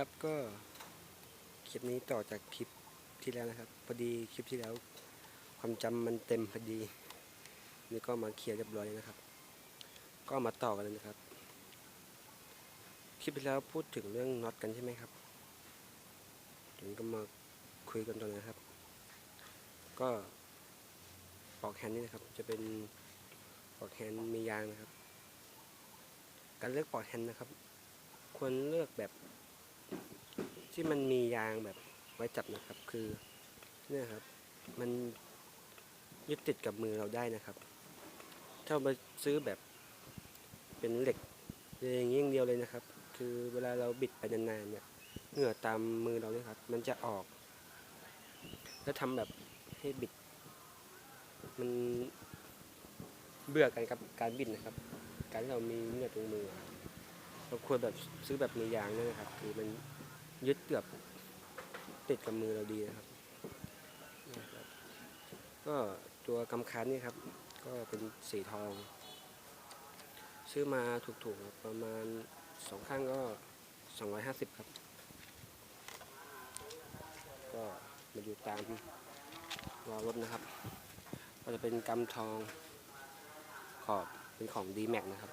ครับก็คลิปนี้ต่อจากคลิปที่แล้วนะครับ พอดีคลิปที่แล้ว ความจำมันเต็มพอดีนี่ก็มาเคลียร์เรียบร้อยนะครับ ก็มาต่อกันเลยนะครับ คลิปที่แล้วพูดถึงเรื่องน็อตกันใช่ไหมครับถึงก็มาคุยกันตอนนะครับ ก็ปลอกแฮนด์นี่นะครับ จะเป็นปลอกแฮนด์มียางนะครับ การเลือกปลอกแฮนด์นะครับควรเลือกแบบ ที่มันมียางแบบไว้จับนะครับ คือเนี่ยครับ มันยึดติดกับมือเราได้นะครับ ถ้าเราไปซื้อแบบเป็นเหล็กอย่างนี้อย่างเดียวเลยนะครับ คือเวลาเราบิดไปนานๆเนี่ยเหงื่อตามมือเราเนี่ยครับ มันจะออก แล้วทำแบบให้บิด มันเบื่อกันกับการบิดนะครับ การที่เรามีเหงื่อตรงมือเราควรแบบซื้อแบบมียางเนี่ยนะครับ คือมัน ยึดเกือบติดกับมือเราดีนะครับ ก็ตัวกำคันนี่ครับ ก็เป็นสีทอง ซื้อมาถูกๆประมาณสองข้างก็ 250 ครับ ก็มาอยู่ตามรอรถนะครับ ก็จะเป็นกำทองขอบเป็นของ d m a x นะครับ